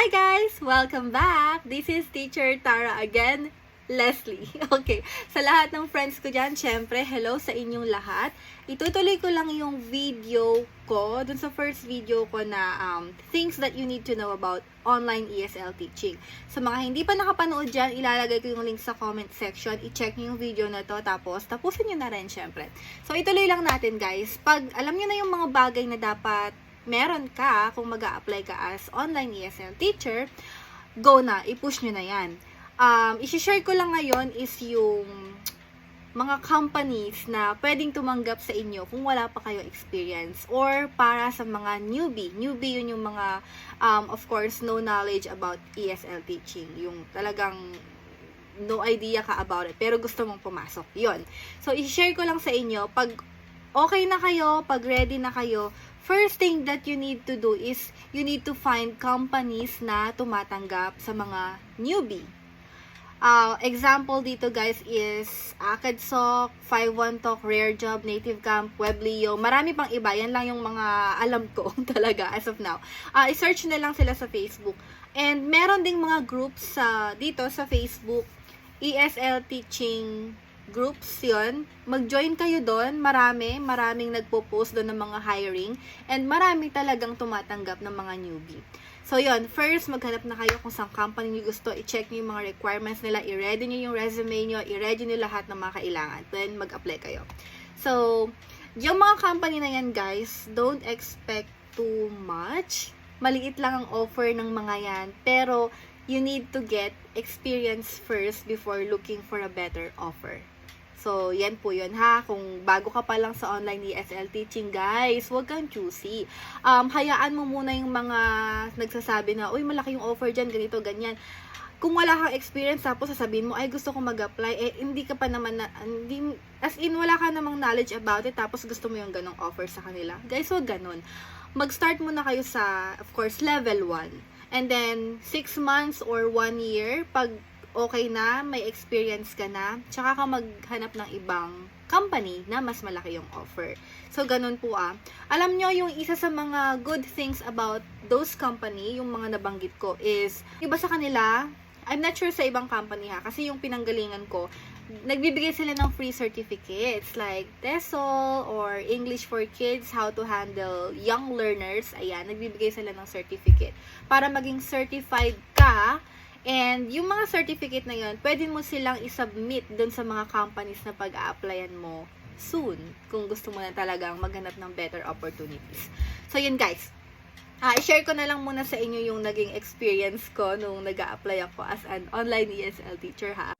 Hi guys! Welcome back! This is Teacher Tara again, Leslie. Okay, sa lahat ng friends ko dyan, syempre, hello sa inyong lahat. Itutuloy ko lang yung video ko, dun sa first video ko na um, things that you need to know about online ESL teaching. Sa mga hindi pa nakapanood dyan, ilalagay ko yung link sa comment section. I-check nyo yung video na to, tapos tapusin nyo na rin, syempre. So, ituloy lang natin, guys. Pag alam nyo na yung mga bagay na dapat meron ka kung mag apply ka as online ESL teacher, go na, i-push nyo na yan. Um, isi-share ko lang ngayon is yung mga companies na pwedeng tumanggap sa inyo kung wala pa kayo experience or para sa mga newbie. Newbie yun yung mga, um, of course, no knowledge about ESL teaching. Yung talagang no idea ka about it, pero gusto mong pumasok. Yon. So, i-share ko lang sa inyo, pag okay na kayo, pag ready na kayo, first thing that you need to do is you need to find companies na tumatanggap sa mga newbie. Uh, example dito guys is Akadsoc, 51 Talk, Rare Job, Native Camp, Weblio, marami pang iba. Yan lang yung mga alam ko talaga as of now. Uh, i-search na lang sila sa Facebook. And meron ding mga groups sa dito sa Facebook, ESL Teaching groups yon mag-join kayo doon. Marami, maraming nagpo-post doon ng mga hiring. And marami talagang tumatanggap ng mga newbie. So, yon First, maghanap na kayo kung saan company nyo gusto. I-check nyo yung mga requirements nila. I-ready nyo yung resume nyo. I-ready nyo lahat ng mga kailangan. Then, mag-apply kayo. So, yung mga company na yan, guys, don't expect too much. Maliit lang ang offer ng mga yan. Pero, you need to get experience first before looking for a better offer. So, yan po yun ha. Kung bago ka pa lang sa online ESL teaching, guys, huwag kang choosy. Um, hayaan mo muna yung mga nagsasabi na, uy, malaki yung offer dyan, ganito, ganyan. Kung wala kang experience, tapos sasabihin mo, ay, gusto kong mag-apply, eh, hindi ka pa naman, na, hindi, as in, wala ka namang knowledge about it, tapos gusto mo yung ganong offer sa kanila. Guys, huwag ganon. Mag-start muna kayo sa, of course, level 1. And then, 6 months or 1 year, pag okay na, may experience ka na, tsaka ka maghanap ng ibang company na mas malaki yung offer. So, ganun po ah. Alam nyo, yung isa sa mga good things about those company, yung mga nabanggit ko, is, iba sa kanila, I'm not sure sa ibang company ha, kasi yung pinanggalingan ko, nagbibigay sila ng free certificates like TESOL or English for Kids, how to handle young learners. Ayan, nagbibigay sila ng certificate. Para maging certified ka And yung mga certificate na yun, pwede mo silang isubmit dun sa mga companies na pag-a-applyan mo soon kung gusto mo na talagang maghanap ng better opportunities. So yun guys, uh, i-share ko na lang muna sa inyo yung naging experience ko nung nag apply ako as an online ESL teacher ha.